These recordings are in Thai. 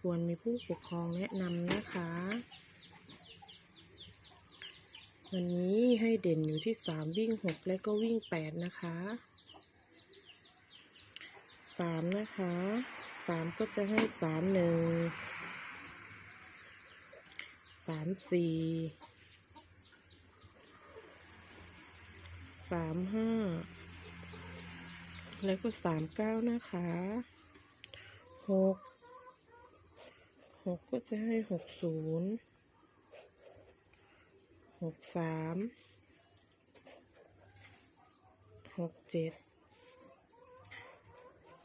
ควรมีผู้ปกครองแนะนำนะคะ วันนี้ให้เด่นอยู่ที่3วิ่ง6และก็วิ่ง8นะคะ3นะคะ3ก็จะให้3 1 3 4 3 5แล้วก็สามเก้านะคะหก กก็จะให้หกศูนย์หกสามหกเจ็ด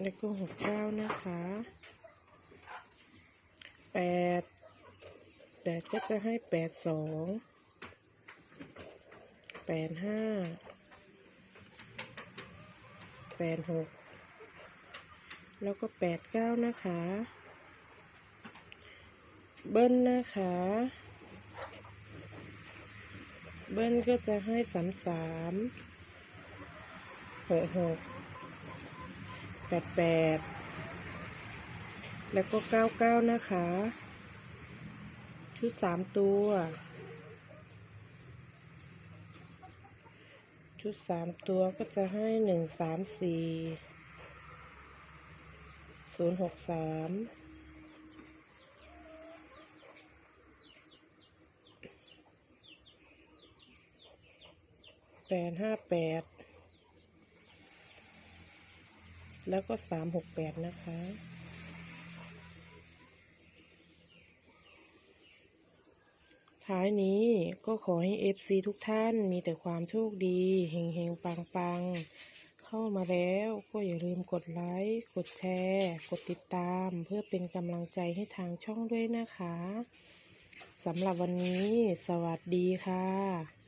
แล้วก็หกเก้านะคะแปดแปดก็จะให้แปดสองแปดห้าแปดหกแล้วก็แปดเก้านะคะ เบิ้ลนะคะ เบิ้ลก็จะให้สามสามหกหกแปดแปดแล้วก็เก้าเก้านะคะ ชุดสามตัว ชุดสามตัวก็จะให้หนึ่งสามสี่ศูนย์หกสาม แปดห้าแปดแล้วก็สามหกแปดนะคะ ท้ายนี้ก็ขอให้ FC ทุกท่านมีแต่ความโชคดี เฮงเฮงปังปังเข้ามาแล้วก็อย่าลืมกดไลค์ กดแชร์ กดติดตามเพื่อเป็นกำลังใจให้ทางช่องด้วยนะคะสำหรับวันนี้ สวัสดีค่ะ